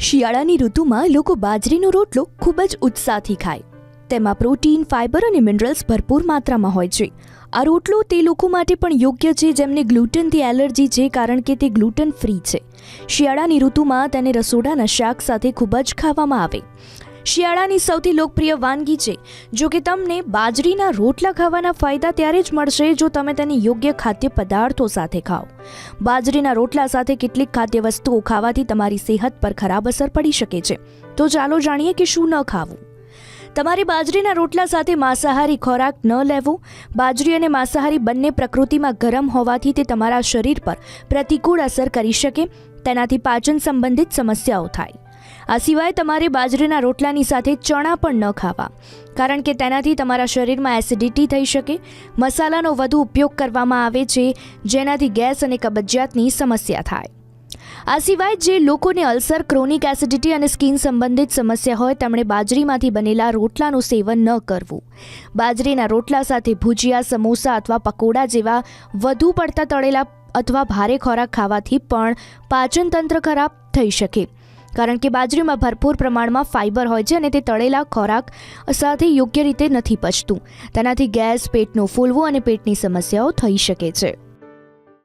શિયાળાની ઋતુમાં લોકો બાજરીનો રોટલો ખૂબ જ ઉત્સાહથી ખાય. તેમાં પ્રોટીન, ફાઇબર અને મિનરલ્સ ભરપૂર માત્રામાં હોય છે. આ રોટલો તે લોકો માટે પણ યોગ્ય છે જેમને ગ્લુટનથી એલર્જી છે કારણ કે તે ગ્લુટન ફ્રી છે. શિયાળાની ઋતુમાં તેને રસોડાના શાક સાથે ખૂબ જ ખાવામાં આવે. શિયાળાની સૌથી લોકપ્રિય વાનગી છે. જો કે તમને બાજરીના રોટલા ખાવાના ફાયદા ત્યારે જ મળશે જો તમે તેને યોગ્ય ખાદ્ય પદાર્થો સાથે ખાઓ. બાજરીના રોટલા સાથે કેટલીક ખાદ્ય વસ્તુઓ ખાવાથી તમારી સેહત પર ખરાબ અસર પડી શકે છે. તો ચાલો જાણીએ કે શું ન ખાવું. તમારે બાજરીના રોટલા સાથે માંસાહારી ખોરાક ન લેવો. બાજરી અને માંસાહારી બંને પ્રકૃતિમાં ગરમ હોવાથી તે તમારા શરીર પર પ્રતિકૂળ અસર કરી શકે. તેનાથી પાચન સંબંધિત સમસ્યાઓ થાય. આ સિવાય તમારે બાજરીના રોટલાની સાથે ચણા પણ ન ખાવા. કારણ કે તેનાથી તમારા શરીરમાં એસિડિટી થઈ શકે. મસાલાનો વધુ ઉપયોગ કરવામાં આવે છે, જેનાથી ગેસ અને કબજિયાતની સમસ્યા થાય. આ સિવાય જે લોકોને અલ્સર, ક્રોનિક એસિડિટી અને સ્કિન સંબંધિત સમસ્યા હોય, તેમણે બાજરીમાંથી બનેલા રોટલાનું સેવન ન કરવું. બાજરીના રોટલા સાથે ભુજિયા, સમોસા અથવા પકોડા જેવા વધુ પડતા તળેલા અથવા ભારે ખોરાક ખાવાથી પણ પાચનતંત્ર ખરાબ થઈ શકે. કારણ કે બાજરીમાં ભરપૂર પ્રમાણમાં ફાઇબર હોય છે અને તે તળેલા ખોરાક સાથે યોગ્ય રીતે નથી પચતું. તેનાથી ગેસ, પેટનું ફૂલવું અને પેટની સમસ્યાઓ થઈ શકે છે.